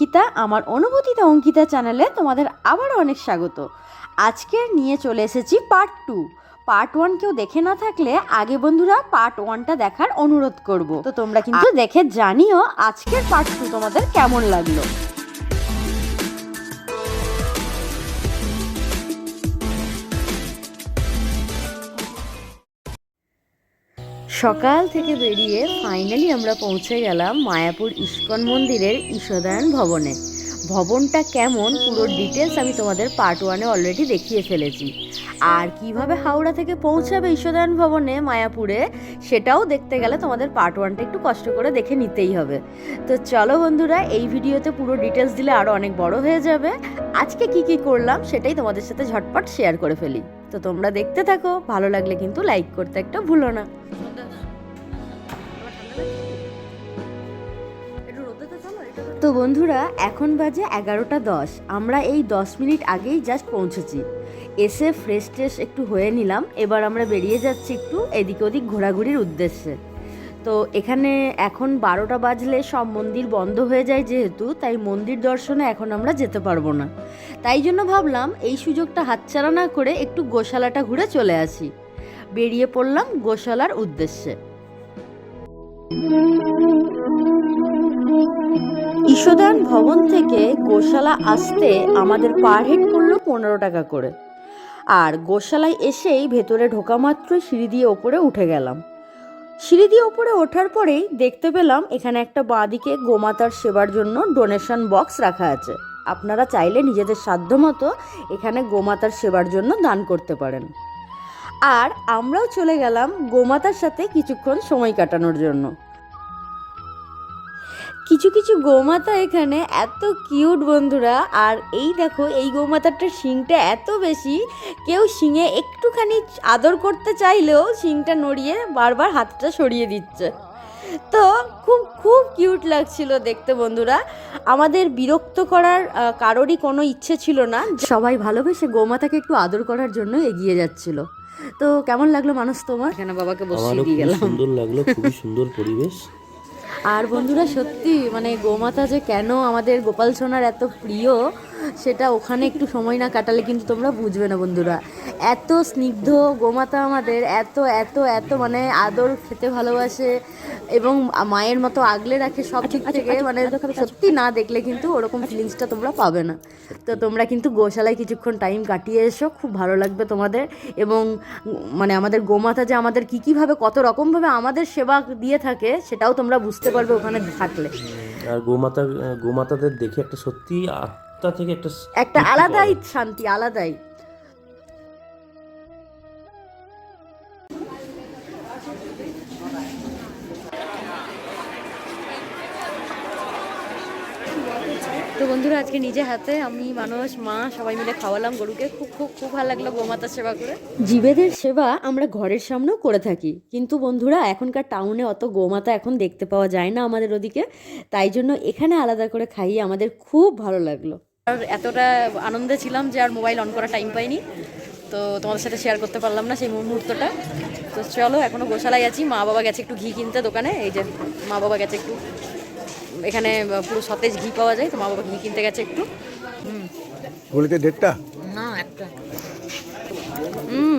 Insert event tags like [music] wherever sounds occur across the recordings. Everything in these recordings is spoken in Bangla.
অঙ্কিতা আমার অনুভূতিতে অঙ্কিতা চ্যানেলে তোমাদের আবারও অনেক স্বাগত। আজকে নিয়ে চলে এসেছি পার্ট টু পার্ট ওয়ান কেউ দেখে না থাকলে আগে বন্ধুরা পার্ট ওয়ানটা দেখার অনুরোধ করব। তো তোমরা কিন্তু দেখে জানিও আজকের পার্ট টু তোমাদের কেমন লাগল। সকাল থেকে বেরিয়ে ফাইনালি আমরা পৌঁছে গেলাম মায়াপুর ইস্কন মন্দিরের ঈশদায়ন ভবনে। ভবনটা কেমন পুরো ডিটেলস আমি তোমাদের পার্ট ওয়ানে অলরেডি দেখিয়ে ফেলেছি। আর কীভাবে হাওড়া থেকে পৌঁছাবে ঈশদায়ন ভবনে মায়াপুরে, সেটাও দেখতে গেলে তোমাদের পার্ট ওয়ানটা একটু কষ্ট করে দেখে নিতেই হবে। তো চলো বন্ধুরা, এই ভিডিওতে পুরো ডিটেলস দিলে আরও অনেক বড় হয়ে যাবে। আজকে কি কি করলাম সেটাই তোমাদের সাথে ঝটপট শেয়ার করে ফেলি। তো তোমরা দেখতে থাকো, ভালো লাগলে কিন্তু লাইক করতে একটা ভুলো না। তো বন্ধুরা, এখন বাজে এগারোটা দশ। আমরা এই দশ মিনিট আগেই জাস্ট পৌঁছেছি। এসে ফ্রেশ ট্রেশ একটু হয়ে নিলাম। এবার আমরা বেরিয়ে যাচ্ছি একটু এদিক ওদিক ঘোরাঘুরির উদ্দেশ্যে। তো এখানে এখন বারোটা বাজলে সব মন্দির বন্ধ হয়ে যায় যেহেতু, তাই মন্দির দর্শনে এখন আমরা যেতে পারব না। তাই জন্য ভাবলাম এই সুযোগটা হাতছাড়া না করে একটু গোশালাটা ঘুরে চলে আসি। বেরিয়ে পড়লাম গোশালার উদ্দেশ্যে। ঈশোদান ভবন থেকে গোশালা আসতে আমাদের পার হেড করল পনেরো টাকা করে। আর গোশালায় এসেই ভেতরে ঢোকা মাত্র সিঁড়ি দিয়ে ওপরে উঠে গেলাম। সিঁড়ি দিয়ে ওপরে ওঠার পরেই দেখতে পেলাম এখানে একটা বাঁদিকে গোমাতার সেবার জন্য ডোনেশন বক্স রাখা আছে। আপনারা চাইলে নিজেদের সাধ্য মতো এখানে গোমাতার সেবার জন্য দান করতে পারেন। আর আমরাও চলে গেলাম গোমাতার সাথে কিছুক্ষণ সময় কাটানোর জন্য। কিছু কিছু গোমাতা এখানে এত কিউট বন্ধুরা। আর এই দেখো এই গোমাতাটার শিংটা এত বেশি কেউ শিঙে একটুখানি আদর করতে চাইলেও শিংটা নড়িয়ে বারবার হাতটা সরিয়ে দিচ্ছে। তো খুব খুব কিউট লাগছিল দেখতে বন্ধুরা। আমাদের বিরক্ত করার কারোরই কোনো ইচ্ছে ছিল না। সবাই ভালোবেসে গোমাতাকে একটু আদর করার জন্য এগিয়ে যাচ্ছিল। তো কেমন লাগল মানুষ তোমার? এখানে বাবাকে বসিয়ে দিয়ে গেলাম। সুন্দর লাগল খুবই সুন্দর পরিবেশ। আর বন্ধুরা সত্যি মানে গোমাতা যে কেন আমাদের গোপাল সোনার এত প্রিয় সেটা ওখানে একটু সময় না কাটালে কিন্তু তোমরা বুঝবে না বন্ধুরা। এত স্নিগ্ধ গোমাতা আমাদের এত এত এত মানে আদর খেতে ভালোবাসে এবং মায়ের মতো আগলে রাখে সব দিক থেকে মানে সত্যি না দেখলে কিন্তু ওরকম ফিলিংসটা তোমরা পাবে না। তো তোমরা কিন্তু গোশালায় কিছুক্ষণ টাইম কাটিয়ে এসো খুব ভালো লাগবে তোমাদের এবং মানে আমাদের গোমাতা যে আমাদের কী কীভাবে কত রকমভাবে আমাদের সেবা দিয়ে থাকে সেটাও তোমরা বুঝতে পারবে ওখানে থাকলে। আর গোমাতা গোমাতাদের দেখে একটা সত্যি আত্মা থেকে একটা একটা আলাদাই শান্তি আলাদাই। তো বন্ধুরা আজকে নিজে হাতে আমি মানুষ মা সবাই মিলে খাওয়ালাম গরুকে। খুব খুব খুব ভালো লাগল গোমাতার সেবা করে। জীবেদের সেবা আমরা ঘরের সামনেও করে থাকি। কিন্তু বন্ধুরা এখনকার টাউনে অত গোমাতা এখন দেখতে পাওয়া যায় না আমাদের ওদিকে। তাই জন্য এখানে আলাদা করে খাইয়ে আমাদের খুব ভালো লাগল। আর এতটা আনন্দে ছিলাম যে আর মোবাইল অন করা টাইম পাইনি। তো তোমাদের সাথে শেয়ার করতে পারলাম না সেই মুহূর্তটা। তো চলো এখনও গোশালায় আছি। মা বাবা গেছে একটু ঘি কিনতে দোকানে। এই যে মা বাবা গেছে একটু। এখানে পুরো সতেজ ঘি পাওয়া যায়। তো মা বাবা ঘি কিনতে গেছে একটু। হুম। বলিতে ডেটটা না একটা। হুম।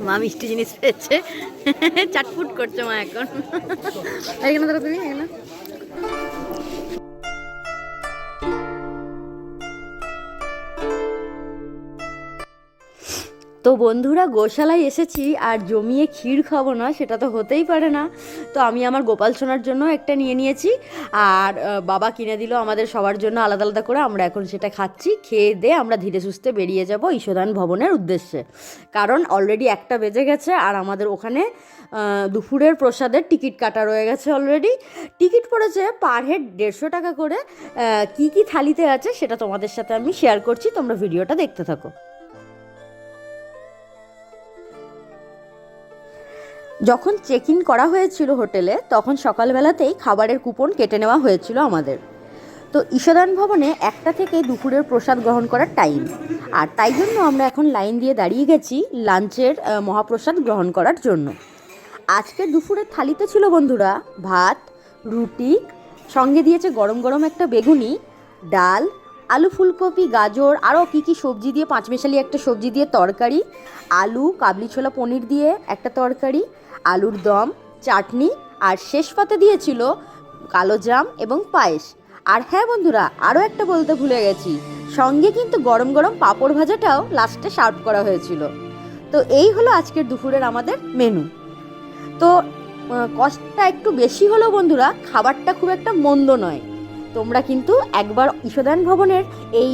মা মিষ্টি জিনিস পেয়েছে। [laughs] চাটফুট করছে মা এখন। [laughs] এখানে ধরো তুমি এখানে। তো বন্ধুরা, গোশালায় এসেছি আর জমিয়ে ক্ষীর খাব না, সেটা তো হতেই পারে না। তো আমি আমার গোপাল সোনার জন্য একটা নিয়ে নিয়েছি আর বাবা কিনে দিল আমাদের সবার জন্য আলাদা আলাদা করে। আমরা এখন সেটা খাচ্ছি, খেয়ে দিয়ে আমরা ধীরে সুস্থে বেরিয়ে যাব ঈশদান ভবনের উদ্দেশ্যে। কারণ অলরেডি একটা বেজে গেছে আর আমাদের ওখানে দুপুরের প্রসাদের টিকিট কাটা রয়ে গেছে অলরেডি টিকিট পড়েছে পার হেড দেড়শো টাকা করে। কি কি থালিতে আছে সেটা তোমাদের সাথে আমি শেয়ার করছি, তোমরা ভিডিওটা দেখতে থাকো। যখন চেক ইন করা হয়েছিল হোটেলে, তখন সকালবেলাতেই খাবারের কুপন কেটে নেওয়া হয়েছিল আমাদের। তো ঈশাদান ভবনে একটা থেকে দুপুরের প্রসাদ গ্রহণ করার টাইম আর তাই জন্য আমরা এখন লাইন দিয়ে দাঁড়িয়ে গেছি লাঞ্চের মহাপ্রসাদ গ্রহণ করার জন্য। আজকের দুপুরের থালিতে ছিল বন্ধুরা ভাত, রুটি, সঙ্গে দিয়েছে গরম গরম একটা বেগুনি, ডাল, আলু ফুলকপি, গাজর আরও কী কী সবজি দিয়ে, পাঁচমেশালি একটা সবজি দিয়ে তরকারি, আলু, কাবলি ছোলা পনির দিয়ে একটা তরকারি আলুর দম, চাটনি আর শেষ পাতে দিয়েছিল কালো জাম এবং পায়েস। আর হ্যাঁ বন্ধুরা আরও একটা বলতে ভুলে গেছি। সঙ্গে কিন্তু গরম গরম পাঁপড় ভাজাটাও লাস্টে সার্ভ করা হয়েছিল। তো এই হলো আজকের দুপুরের আমাদের মেনু তো কষ্টটা একটু বেশি হলেও বন্ধুরা, খাবারটা খুব একটা মন্দ নয়। তোমরা কিন্তু একবার ঈশদান ভবনের এই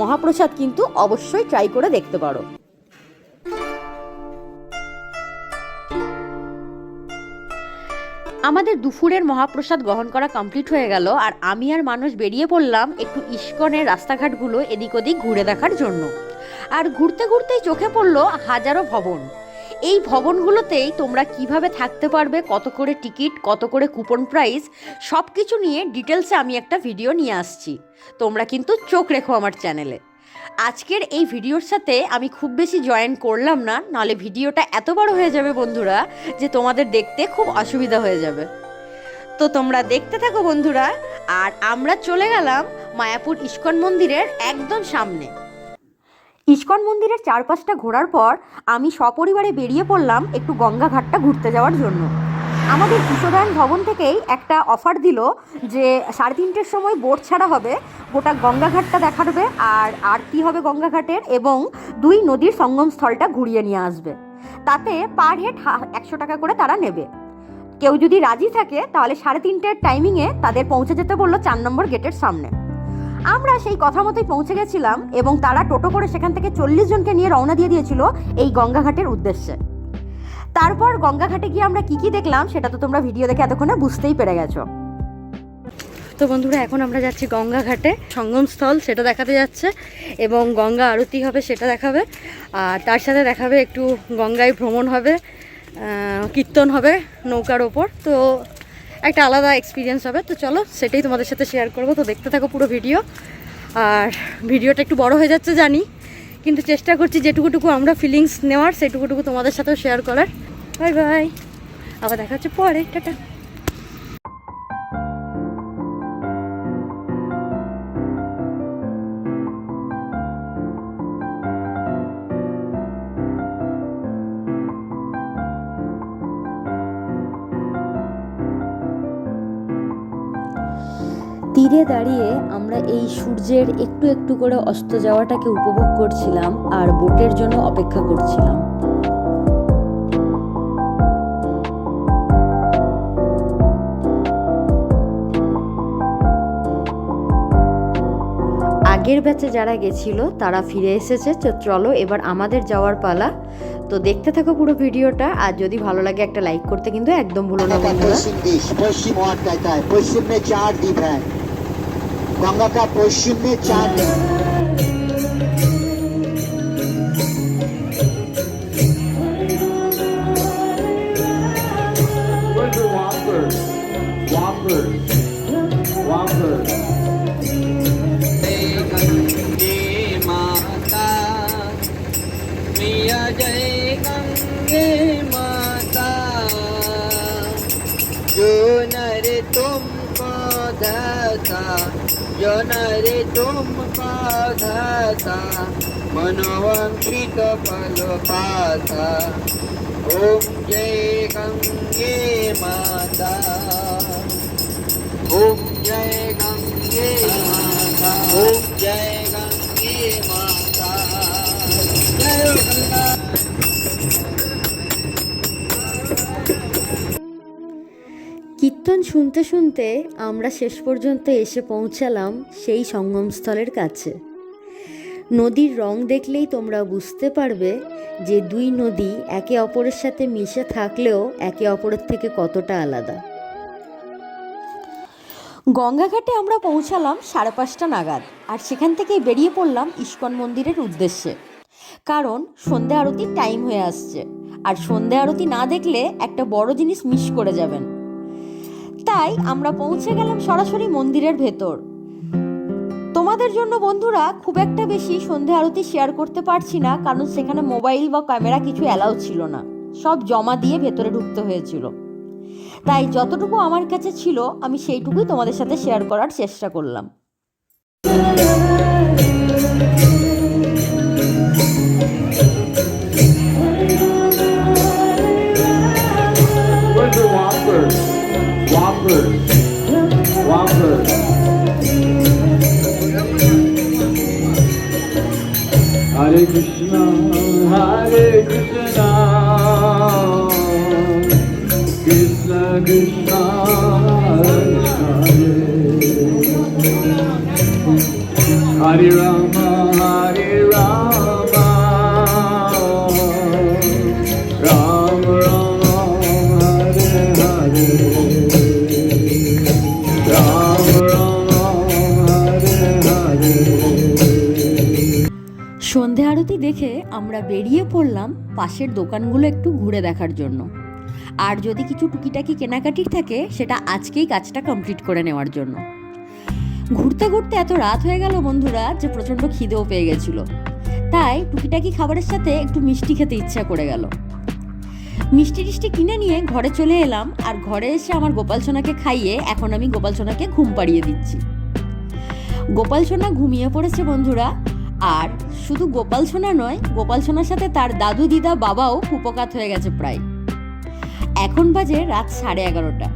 মহাপ্রসাদ কিন্তু অবশ্যই ট্রাই করে দেখতে পারো। আমাদের দুপুরের মহাপ্রসাদ গ্রহণ করা কমপ্লিট হয়ে গেল, আর আমি আর মানুষ বেরিয়ে পড়লাম একটু ইস্কনের রাস্তাঘাটগুলো এদিক ওদিক ঘুরে দেখার জন্য। আর ঘুরতে ঘুরতেই চোখে পড়ল হাজারো ভবন। এই ভবনগুলোতেই তোমরা কীভাবে থাকতে পারবে, কত করে টিকিট, কত করে কুপন প্রাইস সব কিছু নিয়ে ডিটেলসে আমি একটা ভিডিও নিয়ে আসছি। তোমরা কিন্তু চোখ রেখো আমার চ্যানেলে আজকের এই ভিডিওর সাথে আমি খুব বেশি জয়েন করলাম না নাহলে ভিডিওটা এত বড় হয়ে যাবে বন্ধুরা যে তোমাদের দেখতে খুব অসুবিধা হয়ে যাবে। তো তোমরা দেখতে থাকো বন্ধুরা, আর আমরা চলে গেলাম মায়াপুর ইস্কন মন্দিরের একদম সামনে। ইস্কন মন্দিরের চারপাশটা ঘোরার পর আমি সপরিবারে বেরিয়ে পড়লাম একটু গঙ্গা ঘাটটা ঘুরতে যাওয়ার জন্য। আমাদের কিশোরায়ণ ভবন থেকেই একটা অফার দিল যে সাড়ে তিনটের সময় বোট ছাড়া হবে। গোটা গঙ্গাঘাটটা দেখাবে আর আরতি হবে গঙ্গাঘাটের এবং দুই নদীর সঙ্গম স্থলটা ঘুরিয়ে নিয়ে আসবে। তাতে পার হেড একশো টাকা করে তারা নেবে। কেউ যদি রাজি থাকে, তাহলে সাড়ে তিনটের টাইমিংয়ে তাদের পৌঁছে যেতে বলল চার নম্বর গেটের সামনে। আমরা সেই কথা মতোই পৌঁছে গেছিলাম এবং তারা টোটো করে সেখান থেকে চল্লিশ জনকে নিয়ে রওনা দিয়ে দিয়েছিল এই গঙ্গাঘাটের উদ্দেশ্যে। তারপর গঙ্গাঘাটে গিয়ে আমরা কি কি দেখলাম সেটা তো তোমরা ভিডিও দেখে এতক্ষণে বুঝতেই পেরে গেছো। তো বন্ধুরা, এখন আমরা যাচ্ছি গঙ্গাঘাটে। সঙ্গমস্থল সেটা দেখাতে যাচ্ছে এবং গঙ্গা আরতি হবে, সেটা দেখাবে। আর তার সাথে দেখাবে একটু গঙ্গায় ভ্রমণ হবে কীর্তন হবে নৌকার ওপর। তো একটা আলাদা এক্সপিরিয়েন্স হবে। তো চলো, সেটাই তোমাদের সাথে শেয়ার করব। তো দেখতে থাকো পুরো ভিডিও আর ভিডিওটা একটু বড় হয়ে যাচ্ছে জানি। কিন্তু চেষ্টা করছি যেটুকুটুকু আমরা ফিলিংস নেওয়ার, সেটুকুটুকু তোমাদের সাথেও শেয়ার করার। বাই বাই আবার দেখা হচ্ছে পরে। টাটা। তীরে দাঁড়িয়ে আমরা এই সূর্যের একটু একটু করে অস্ত যাওয়াটাকে উপভোগ করছিলাম আর বোটের জন্য অপেক্ষা করছিলাম আগের ব্যাচে যারা গেছিল তারা ফিরে এসেছে তো চলো এবার আমাদের যাওয়ার পালা তো দেখতে থাকো পুরো ভিডিওটা আর যদি ভালো লাগে একটা লাইক করতে কিন্তু একদম ভুলো না गंगा का বন্ধুরা पश्चिम दिश पश्चिम घाट कहता है पश्चिम में चार द्वीप है गंगा का पश्चिम में चार माता मिया जय गंगे माता जो रे तुम पाधाता मनोवंशित फल पाता। ओम जय गंगे माता। ओम जय गंगे माता। ओम जय কীর্তন শুনতে শুনতে আমরা শেষ পর্যন্ত এসে পৌঁছালাম সেই সঙ্গমস্থলের কাছে। নদীর রং দেখলেই তোমরা বুঝতে পারবে যে দুই নদী একে অপরের সাথে মিশে থাকলেও একে অপরের থেকে কতটা আলাদা। গঙ্গাঘাটে আমরা পৌঁছালাম সাড়ে পাঁচটা নাগাদ আর সেখান থেকেই বেরিয়ে পড়লাম ইস্কন মন্দিরের উদ্দেশ্যে। কারণ সন্ধ্যা আরতির টাইম হয়ে আসছে। আর সন্ধ্যা আরতি না দেখলে একটা বড় জিনিস মিস করে যাবেন। তাই আমরা পৌঁছে গেলাম সরাসরি মন্দিরের ভেতর। তোমাদের জন্য বন্ধুরা খুব একটা বেশি সন্ধে আরতি শেয়ার করতে পারছি না, কারণ সেখানে মোবাইল বা ক্যামেরা কিছু অ্যালাউ ছিল না। সব জমা দিয়ে ভেতরে ঢুকতে হয়েছিল। তাই যতটুকু আমার কাছে ছিল, আমি সেইটুকুই তোমাদের সাথে শেয়ার করার চেষ্টা করলাম। Hare Krishna. আমরা বেরিয়ে পড়লাম পাশের দোকানগুলো একটু ঘুরে দেখার জন্য। আর যদি কিছু টুকিটাকি কেনাকাটির থাকে, সেটা আজকেই কাজটা কমপ্লিট করে নেওয়ার জন্য। ঘুরতে ঘুরতে এত রাত হয়ে গেল বন্ধুরা যে প্রচণ্ড খিদেও পেয়ে গেছিল। তাই টুকিটাকি খাবারের সাথে একটু মিষ্টি খেতে ইচ্ছা করে গেল। মিষ্টি টিষ্টি কিনে নিয়ে ঘরে চলে এলাম আর ঘরে এসে আমার গোপাল সোনাকে খাইয়ে এখন আমি গোপাল সোনাকে ঘুম পাড়িয়ে দিচ্ছি। গোপাল সোনা ঘুমিয়ে পড়েছে বন্ধুরা আর শুধু গোপাল সোনা নয়, গোপাল সোনার সাথে তার দাদু, দিদা, বাবাও কুপকাত হয়ে গেছে প্রায়। এখন বাজে রাত সাড়ে এগারোটা।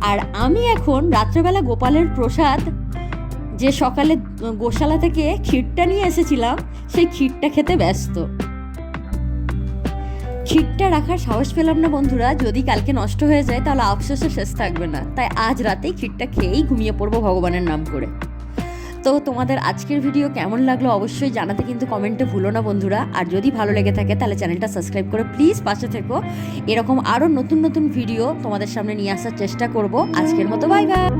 আর আমি এখন রাত্রেবেলা গোপালের প্রসাদ, যে সকালে গোশালা থেকে ক্ষীরটা নিয়ে এসেছিলাম, সেই ক্ষীরটা খেতে ব্যস্ত। ক্ষীরটা রাখার সাহস পেলাম না বন্ধুরা। যদি কালকে নষ্ট হয়ে যায়, তাহলে আফসোসে শেষ থাকবে না। তাই আজ রাতেই ক্ষীরটা খেয়েই ঘুমিয়ে পড়ব ভগবানের নাম করে। তো তোমাদের আজকের ভিডিও কেমন লাগল অবশ্যই জানাতে কিন্তু কমেন্টে ভুলো না বন্ধুরা। আর যদি ভালো লেগে থাকে তাহলে চ্যানেলটা সাবস্ক্রাইব করে প্লিজ পাশে থেকো। এরকম আরও নতুন নতুন ভিডিও তোমাদের সামনে নিয়ে আসার চেষ্টা করব। আজকের মতো বাই বাই